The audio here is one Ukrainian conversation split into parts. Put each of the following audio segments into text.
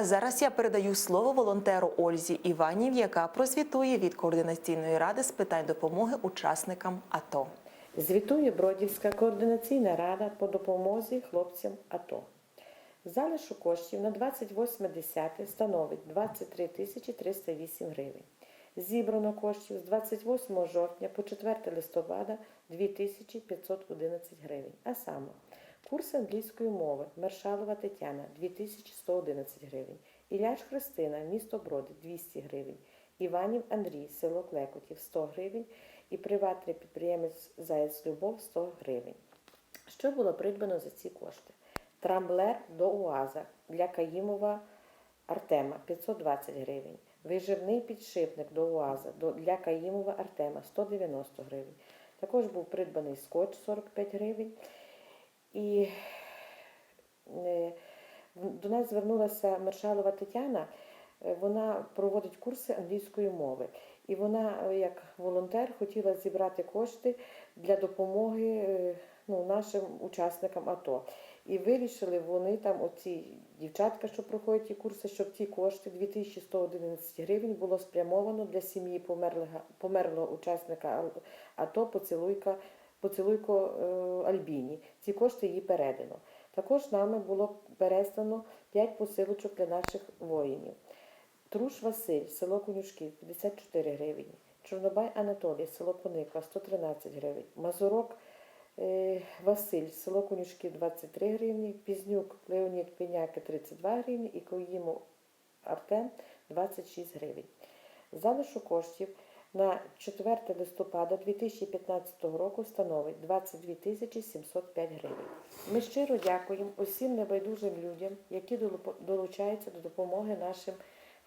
А зараз я передаю слово волонтеру Ользі Іванів, яка прозвітує від координаційної ради з питань допомоги учасникам АТО. Звітує Бродівська координаційна рада по допомозі хлопцям АТО. Залишок коштів на 28.10 становить 23 тисячі 308 гривень. Зібрано коштів з 28 жовтня по 4 листопада 2511 гривень. А саме курс англійської мови Мершалова Тетяна 2111 гривень. Іляш Христина, місто Броди 200 гривень. Іванів Андрій, село Клекотів 100 гривень і приватний підприємець Заєць Любов 100 гривень. Що було придбано за ці кошти? Трамблер до УАЗа для Каїмова Артема 520 гривень. Виживний підшипник до УАЗа для Каїмова Артема 190 гривень. Також був придбаний скотч 45 гривень. І е, до нас звернулася Мершалова Тетяна. Е, Вона проводить курси англійської мови. І вона, е, як волонтер, хотіла зібрати кошти для допомоги ну, нашим учасникам АТО. І вирішили вони там, оці дівчатка, що проходять ті курси, щоб ті кошти 2111 гривень було спрямовано для сім'ї померлого, померлого учасника АТО поцілуйка, поцілуйко е, Альбіні. Ці кошти їй передано. Також нами було переслано 5 посилочок для наших воїнів. Труш Василь, село Конюшків, 54 гривні. Чорнобай Анатолій, село Пониква, 113 гривень. Мазурок е, Василь, село Конюшків, 23 гривні. Пізнюк Леонід Пеняки, 32 гривні. І Коїмов Артем, 26 гривень. Залишок коштів на 4 листопада 2015 року становить 22 тисячі 705 гривень. Ми щиро дякуємо усім небайдужим людям, які долучаються до допомоги нашим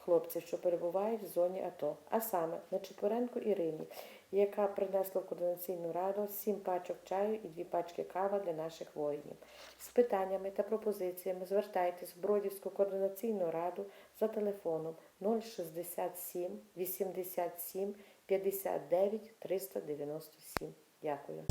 хлопцям, що перебувають в зоні АТО. А саме Нечипоренко Ірині, яка принесла в координаційну раду 7 пачок чаю і 2 пачки кава для наших воїнів. З питаннями та пропозиціями звертайтесь в Бродівську координаційну раду за телефоном 067 87 59 397. Дякую.